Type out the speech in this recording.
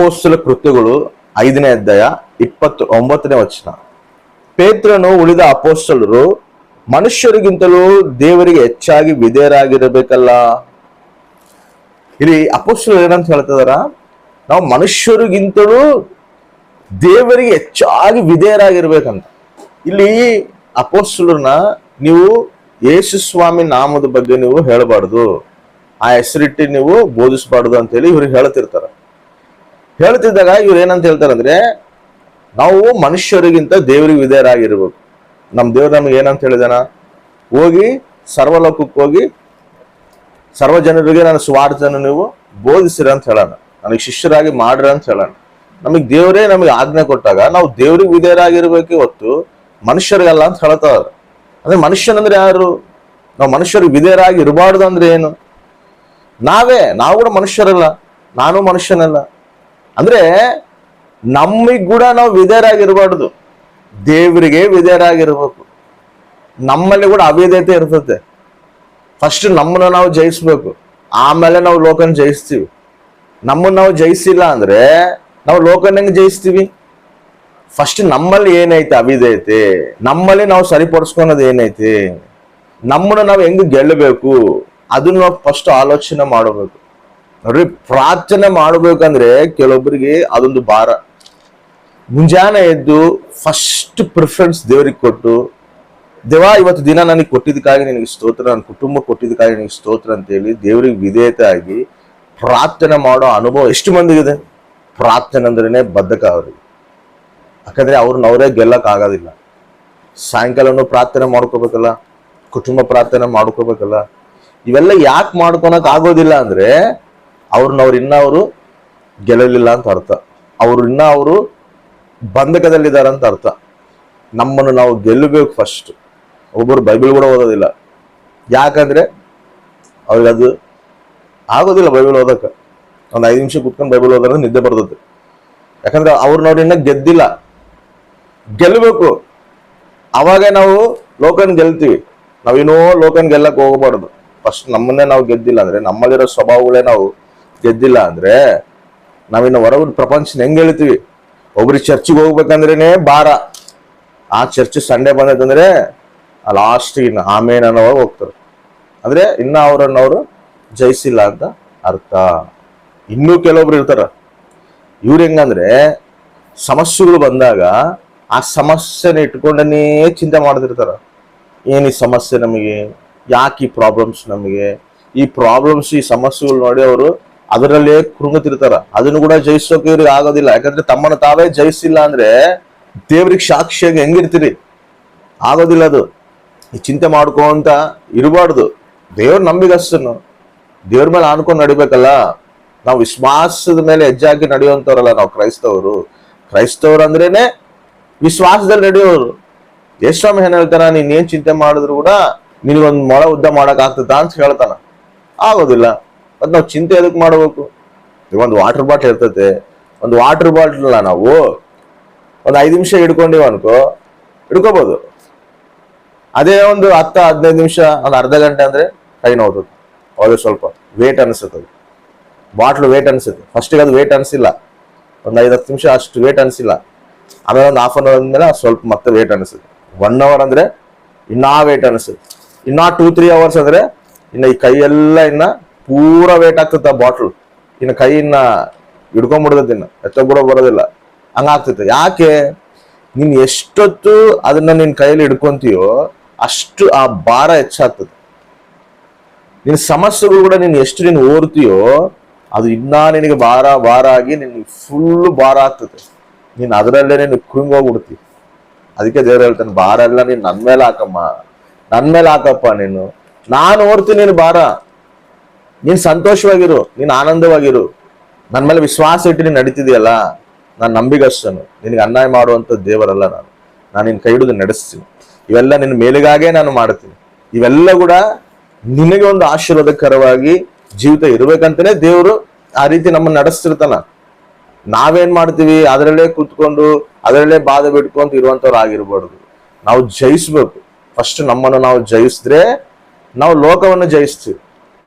ಅಪೋಸ್ತಲ ಕೃತ್ಯಗಳು ಐದನೇ ಅಧ್ಯಾಯ ಇಪ್ಪತ್ತು ಒಂಬತ್ತನೇ ವಚನ. ಪೇತ್ರನು ಉಳಿದ ಅಪೋಸ್ತಲರು ಮನುಷ್ಯರಿಗಿಂತಲೂ ದೇವರಿಗೆ ಹೆಚ್ಚಾಗಿ ವಿಧೇಯರಾಗಿರಬೇಕಲ್ಲ? ಇಲ್ಲಿ ಅಪೋಸ್ತಲರು ಏನಂತ ಹೇಳ್ತಿದಾರ ನಾವು ಮನುಷ್ಯರಿಗಿಂತಲೂ ದೇವರಿಗೆ ಹೆಚ್ಚಾಗಿ ವಿಧೇಯರಾಗಿರ್ಬೇಕಂತ. ಇಲ್ಲಿ ಅಪೋಸ್ತಲರನ್ನ ನೀವು ಯೇಸು ಸ್ವಾಮಿ ನಾಮದ ಬಗ್ಗೆ ನೀವು ಹೇಳಬಾರ್ದು. ಆ ಹೆಸರಿಟ್ಟು ನೀವು ಬೋಧಿಸಬಾರ್ದು ಅಂತ ಹೇಳಿ ಇವ್ರಿಗೆ ಹೇಳ್ತಿರ್ತಾರ. ಹೇಳ್ತಿದ್ದಾಗ ಇವ್ರು ಏನಂತ ಹೇಳ್ತಾರಂದ್ರೆ, ನಾವು ಮನುಷ್ಯರಿಗಿಂತ ದೇವರಿಗೆ ವಿಧೇಯರಾಗಿರ್ಬೇಕು. ನಮ್ಮ ದೇವ್ರು ನಮ್ಗೆ ಏನಂತ ಹೇಳಿದಾನ? ಹೋಗಿ ಸರ್ವಲೋಕಕ್ಕೆ ಹೋಗಿ ಸರ್ವ ಜನರಿಗೆ ನಾನು ಸ್ವಾರ್ಥನ ನೀವು ಬೋಧಿಸಿರ ಅಂತ ಹೇಳೋಣ ನನಗೆ ಶಿಷ್ಯರಾಗಿ ಮಾಡ್ರ ಅಂತ ಹೇಳೋಣ ನಮಗೆ ದೇವರೇ ನಮಗೆ ಆಜ್ಞೆ ಕೊಟ್ಟಾಗ ನಾವು ದೇವ್ರಿಗೆ ವಿಧೇಯರಾಗಿರ್ಬೇಕು ಹೊತ್ತು ಮನುಷ್ಯರಿಗಲ್ಲ ಅಂತ ಹೇಳ್ತಾರ ಅಂದ್ರೆ ಮನುಷ್ಯನಂದ್ರೆ ಯಾರು? ನಾವು ಮನುಷ್ಯರಿಗೆ ವಿಧೇಯರಾಗಿ ಇರಬಾರ್ದು ಅಂದ್ರೆ ಏನು? ನಾವೇ, ನಾವು ಕೂಡ ಮನುಷ್ಯರಲ್ಲ. ನಾನು ಮನುಷ್ಯನಲ್ಲ. ಅಂದ್ರೆ ನಮಗ್ ಕೂಡ ನಾವು ವಿಧೇಯರಾಗಿರ್ಬಾರ್ದು. ದೇವರಿಗೆ ವಿಧೇಯರಾಗಿರ್ಬೇಕು. ನಮ್ಮಲ್ಲಿ ಕೂಡ ಅವಿಧೇಯತೆ ಇರ್ತದೆ. ಫಸ್ಟ್ ನಮ್ಮನ್ನ ನಾವು ಜಯಿಸ್ಬೇಕು. ಆಮೇಲೆ ನಾವು ಲೋಕನ ಜಯಿಸ್ತೀವಿ. ನಮ್ಮನ್ನ ನಾವು ಜಯಿಸಿಲ್ಲ ಅಂದ್ರೆ ನಾವು ಲೋಕನ ಹೆಂಗ್ ಜಯಿಸ್ತೀವಿ? ಫಸ್ಟ್ ನಮ್ಮಲ್ಲಿ ಏನೈತೆ ಅವಿಧೇಯತೆ? ನಮ್ಮಲ್ಲಿ ನಾವು ಸರಿಪಡಿಸ್ಕೊಳೋದು ಏನೈತೆ? ನಮ್ಮನ್ನ ನಾವು ಹೆಂಗ್ ಗೆಲ್ಲಬೇಕು? ಅದನ್ನ ನಾವು ಫಸ್ಟ್ ಆಲೋಚನೆ ಮಾಡಬೇಕು. ನೋಡ್ರಿ, ಪ್ರಾರ್ಥನೆ ಮಾಡಬೇಕಂದ್ರೆ ಕೆಲವೊಬ್ಬರಿಗೆ ಅದೊಂದು ಭಾರ. ಮುಂಜಾನೆ ಎದ್ದು ಫಸ್ಟ್ ಪ್ರಿಫರೆನ್ಸ್ ದೇವರಿಗೆ ಕೊಟ್ಟು, ದೇವ ಇವತ್ತು ದಿನ ನನಗೆ ಕೊಟ್ಟಿದ್ದಕ್ಕಾಗಿ ನಿನಗೆ ಸ್ತೋತ್ರ, ನನ್ನ ಕುಟುಂಬ ಕೊಟ್ಟಿದ್ದಕ್ಕಾಗಿ ನಿನಗೆ ಸ್ತೋತ್ರ ಅಂತೇಳಿ ದೇವರಿಗೆ ವಿಧೇಯತೆ ಆಗಿ ಪ್ರಾರ್ಥನೆ ಮಾಡೋ ಅನುಭವ ಎಷ್ಟು ಮಂದಿಗಿದೆ? ಪ್ರಾರ್ಥನೆ ಅಂದ್ರೇ ಬದ್ಧಕ ಅವ್ರಿಗೆ. ಯಾಕಂದ್ರೆ ಅವ್ರನ್ನ ಅವರೇ ಗೆಲ್ಲಕ್ ಆಗೋದಿಲ್ಲ. ಸಾಯಂಕಾಲನೂ ಪ್ರಾರ್ಥನೆ ಮಾಡ್ಕೋಬೇಕಲ್ಲ, ಕುಟುಂಬ ಪ್ರಾರ್ಥನೆ ಮಾಡ್ಕೋಬೇಕಲ್ಲ. ಇವೆಲ್ಲ ಯಾಕೆ ಮಾಡ್ಕೊಳಕ್ ಆಗೋದಿಲ್ಲ ಅಂದ್ರೆ ಅವ್ರನ್ನ ಅವ್ರು ಇನ್ನ ಅವರು ಗೆಲ್ಲಲಿಲ್ಲ ಅಂತ ಅರ್ಥ. ಅವ್ರು ಇನ್ನ ಅವರು ಬಂಧಕದಲ್ಲಿದ್ದಾರೆ ಅಂತ ಅರ್ಥ. ನಮ್ಮನ್ನು ನಾವು ಗೆಲ್ಲಬೇಕು ಫಸ್ಟ್ ಒಬ್ಬರು ಬೈಬಲ್ ಕೂಡ ಓದೋದಿಲ್ಲ. ಯಾಕಂದ್ರೆ ಅವ್ರಿಗೆ ಅದು ಆಗೋದಿಲ್ಲ ಬೈಬಲ್ ಓದಕ್ಕೆ ಒಂದು ಐದು ನಿಮಿಷ ಕುತ್ಕೊಂಡು ಬೈಬಲ್ ಓದ್ರೆ ನಿದ್ದೆ ಬರ್ತದೆ. ಯಾಕಂದ್ರೆ ಅವ್ರು ನೋಡಿ ಇನ್ನ ಗೆದ್ದಿಲ್ಲ. ಗೆಲ್ಲಬೇಕು. ಅವಾಗ ನಾವು ಲೋಕನ್ ಗೆಲ್ತೀವಿ. ನಾವಿನ್ನೂ ಲೋಕನ್ ಗೆಲ್ಲಕ್ಕೆ ಹೋಗಬಾರ್ದು. ಫಸ್ಟ್ ನಮ್ಮನ್ನೇ ನಾವು ಗೆದ್ದಿಲ್ಲ ಅಂದ್ರೆ ನಮ್ಮಲ್ಲಿರೋ ಸ್ವಭಾವಗಳೇ ನಾವು ಗೆದ್ದಿಲ್ಲ ಅಂದ್ರೆ ನಾವಿನ್ನು ಹೊರಗಿನ ಪ್ರಪಂಚನ ಹೆಂಗ್ ಹೇಳ್ತೀವಿ? ಒಬ್ರಿಗೆ ಚರ್ಚಿಗೆ ಹೋಗ್ಬೇಕಂದ್ರೇನೆ ಭಾರ. ಆ ಚರ್ಚ್ ಸಂಡೇ ಬಂದೈತಂದ್ರೆ ಲಾಸ್ಟ್ ಇನ್ನು ಆಮೇಲೆ ಅನ್ನೋವಾಗ ಹೋಗ್ತಾರೆ. ಅಂದ್ರೆ ಇನ್ನ ಅವ್ರನ್ನವರು ಜಯಿಸಿಲ್ಲ ಅಂತ ಅರ್ಥ. ಇನ್ನೂ ಕೆಲವೊಬ್ರು ಇರ್ತಾರ. ಇವ್ರು ಹೆಂಗಂದ್ರೆ ಸಮಸ್ಯೆಗಳು ಬಂದಾಗ ಆ ಸಮಸ್ಯೆನ ಇಟ್ಕೊಂಡನೇ ಚಿಂತೆ ಮಾಡ್ತಿರ್ತಾರ. ಏನು ಈ ಸಮಸ್ಯೆ ನಮಗೆ? ಯಾಕೆ ಈ ಪ್ರಾಬ್ಲಮ್ಸ್ ನಮಗೆ? ಈ ಪ್ರಾಬ್ಲಮ್ಸ್ ಈ ಸಮಸ್ಯೆಗಳು ನೋಡಿ ಅವರು ಅದರಲ್ಲೇ ಕುರುಗುತ್ತಿರ್ತಾರ ಅದನ್ನು ಕೂಡ ಜಯಿಸೋಕೆ ಇವ್ರಿಗೆ ಆಗೋದಿಲ್ಲ. ಯಾಕಂದ್ರೆ ತಮ್ಮನ್ನ ತಾವೇ ಜಯಿಸಿಲ್ಲ ಅಂದ್ರೆ ದೇವ್ರಿಗೆ ಸಾಕ್ಷಿಯಾಗಿ ಹೆಂಗಿರ್ತೀರಿ? ಆಗೋದಿಲ್ಲ ಅದು. ಈ ಚಿಂತೆ ಮಾಡ್ಕೊಂತ ಇರಬಾರ್ದು. ದೇವ್ರ ನಂಬಿಗಸ್ತನು. ದೇವ್ರ ಮೇಲೆ ಅನ್ಕೊಂಡು ನಡಿಬೇಕಲ್ಲ. ನಾವು ವಿಶ್ವಾಸದ ಮೇಲೆ ಹೆಜ್ಜಾಗಿ ನಡೆಯುವಂತವ್ರಲ್ಲ ನಾವು ಕ್ರೈಸ್ತವರು. ಕ್ರೈಸ್ತವ್ರು ಅಂದ್ರೇನೆ ವಿಶ್ವಾಸದಲ್ಲಿ ನಡೆಯೋರು. ಯಶ್ವಾಮ ಏನ್ ಹೇಳ್ತಾನ? ನೀನ್ ಏನ್ ಚಿಂತೆ ಮಾಡಿದ್ರು ಕೂಡ ನಿನಗೊಂದು ಮೊಳ ಉದ್ದ ಮಾಡಕ್ ಆಗ್ತದ ಅಂತ ಹೇಳ್ತಾನ. ಆಗೋದಿಲ್ಲ. ಮತ್ ನಾವು ಚಿಂತೆ ಎದಕ್ಕೆ ಮಾಡಬೇಕು? ಒಂದು ವಾಟರ್ ಬಾಟ್ಲ್ ಇರ್ತೈತೆ. ಒಂದು ವಾಟರ್ ಬಾಟ್ಲ್ ನಾವು ಒಂದು ಐದು ನಿಮಿಷ ಹಿಡ್ಕೊಂಡಿವ ಅನ್ಕೋ ಇಟ್ಕೋಬೋದು ಅದೇ ಒಂದು ಹತ್ತ, ಹದಿನೈದು ನಿಮಿಷ, ಒಂದು ಅರ್ಧ ಗಂಟೆ ಅಂದರೆ ಕೈ ನೋವು ಅವಾಗ ಸ್ವಲ್ಪ ವೇಟ್ ಅನಿಸುತ್ತೆ ಅದು ಬಾಟ್ಲು ವೇಟ್ ಅನಿಸುತ್ತೆ ಫಸ್ಟಿಗೆ ಅದು ವೇಟ್ ಅನಿಸಿಲ್ಲ. ಒಂದು ಐದು, ಹತ್ತು ನಿಮಿಷ ಅಷ್ಟು ವೇಟ್ ಅನಿಸಿಲ್ಲ. ಆಮೇಲೆ ಒಂದು ಹಾಫ್ ಅನ್ ಅವರ್ ಆದ್ಮೇಲೆ ಸ್ವಲ್ಪ ಮತ್ತೆ ವೇಟ್ ಅನಿಸುತ್ತೆ. ಒನ್ ಅವರ್ ಅಂದರೆ ಇನ್ನೂ ವೇಟ್ ಅನಿಸುತ್ತೆ. ಇನ್ನಾ ಟೂ ತ್ರೀ ಅವರ್ಸ್ ಅಂದರೆ ಇನ್ನು ಈ ಕೈ ಎಲ್ಲ ಇನ್ನ ಪೂರ ವೇಟ್ ಆಗ್ತದೆ ಬಾಟ್ಲ್ ಇನ್ನು ಕೈಯನ್ನ ಹಿಡ್ಕೊಂಡ್ಬಿಡ್ತೈತೆ ಇನ್ನು. ಎತ್ತ ಕೂಡ ಬರೋದಿಲ್ಲ. ಹಂಗಾಗ್ತೈತೆ ಯಾಕೆ? ನೀನ್ ಎಷ್ಟೊತ್ತು ಅದನ್ನ ನಿನ್ನ ಕೈಯಲ್ಲಿ ಹಿಡ್ಕೊಂತೀಯೋ ಅಷ್ಟು ಆ ಭಾರ ಹೆಚ್ಚಾಗ್ತದೆ. ನಿನ್ನ ಸಮಸ್ಯೆಗಳು ಕೂಡ ನೀನು ಎಷ್ಟು ನೀನು ಓರ್ತೀಯೋ ಅದು ಇನ್ನೂ ನಿನಗೆ ಭಾರ ಭಾರ ಆಗಿ ನಿನ್ಗೆ ಫುಲ್ ಭಾರ ಆಗ್ತದೆ ನೀನು ಅದರಲ್ಲೇ ನೀನು ಕುಂಗೋಗ್ಬಿಡ್ತಿ ಅದಕ್ಕೆ ದೇವ್ರು ಹೇಳ್ತಾನೆ, ಭಾರ ಎಲ್ಲ ನೀನು ನನ್ನ ಮೇಲೆ ಹಾಕಮ್ಮ. ನನ್ನ ಮೇಲೆ ಹಾಕಪ್ಪ ನೀನು. ನಾನು ಓರ್ತೀನಿ ನೀನು ಭಾರ. ನೀನ್ ಸಂತೋಷವಾಗಿರು, ನೀನು ಆನಂದವಾಗಿರು. ನನ್ನ ಮೇಲೆ ವಿಶ್ವಾಸ ಇಟ್ಟು ನೀನ್ ನಡೀತಿದೆಯಲ್ಲ, ನಾನು ನಂಬಿಗಸ್ತನು. ನಿನಗೆ ಅನ್ಯಾಯ ಮಾಡುವಂತ ದೇವರಲ್ಲ ನಾನು. ನಾನು ನಿನ್ನ ಕೈ ಹಿಡಿದು ನಡೆಸ್ತೀನಿ. ಇವೆಲ್ಲ ನಿನ್ನ ಮೇಲಿಗಾಗೆ ನಾನು ಮಾಡ್ತೀನಿ. ಇವೆಲ್ಲ ಕೂಡ ನಿನಗೆ ಒಂದು ಆಶೀರ್ವಾದಕರವಾಗಿ ಜೀವಿತ ಇರಬೇಕಂತಲೇ ದೇವರು ಆ ರೀತಿ ನಮ್ಮನ್ನ ನಡೆಸ್ತಿರ್ತಾನ. ನಾವೇನ್ ಮಾಡ್ತೀವಿ? ಅದರಲ್ಲೇ ಕೂತ್ಕೊಂಡು, ಅದರಲ್ಲೇ ಬಾಧೆ ಬಿಟ್ಕೊಂತ ಇರುವಂತವ್ರು ಆಗಿರ್ಬಾರ್ದು. ನಾವು ಜಯಿಸ್ಬೇಕು. ಫಸ್ಟ್ ನಮ್ಮನ್ನು ನಾವು ಜಯಿಸಿದ್ರೆ, ನಾವು ಲೋಕವನ್ನು ಜಯಿಸ್ತೀವಿ.